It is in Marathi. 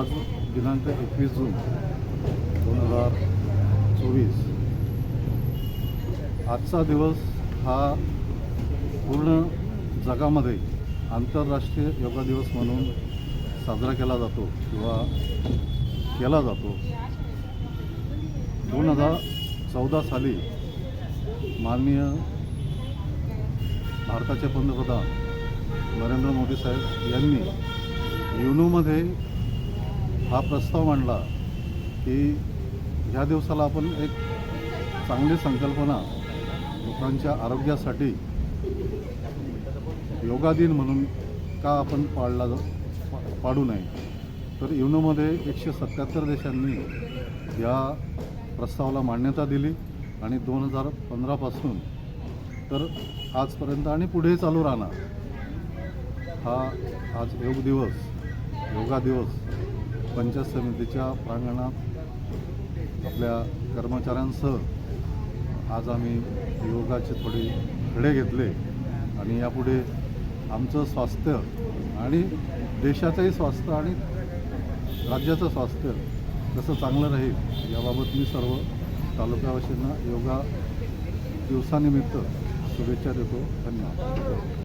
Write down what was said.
आज दिनांक एकवीस जून दोन हजार चोवीस. आजचा दिवस हा पूर्ण जगामध्ये आंतरराष्ट्रीय योगा दिवस म्हणून साजरा केला जातो किंवा केला जातो. दोन हजार चौदा साली माननीय भारताचे पंतप्रधान नरेंद्र मोदी साहेब यांनी युनोमध्ये हा प्रस्ताव मांडला की ह्या दिवसाला आपण एक चांगली संकल्पना लोकांच्या आरोग्यासाठी योगा दिन म्हणून का आपण पाळला जा- पाडू नये. तर युनोमध्ये एकशे सत्याहत्तर देशांनी या प्रस्तावाला मान्यता दिली आणि दोन हजार पंधरापासून तर आजपर्यंत आणि पुढे चालू राहणार. हा आज योग दिवस योगा दिवस पंचायत समितीच्या प्रांगणात आपल्या कर्मचाऱ्यांसह आज आम्ही योगाचे थोडे धडे घेतले आणि यापुढे आमचं स्वास्थ्य आणि देशाचंही स्वास्थ्य आणि राज्याचं स्वास्थ्य कसं चांगलं राहील याबाबत मी सर्व तालुकावासींना योगा दिवसानिमित्त शुभेच्छा देतो. धन्यवाद.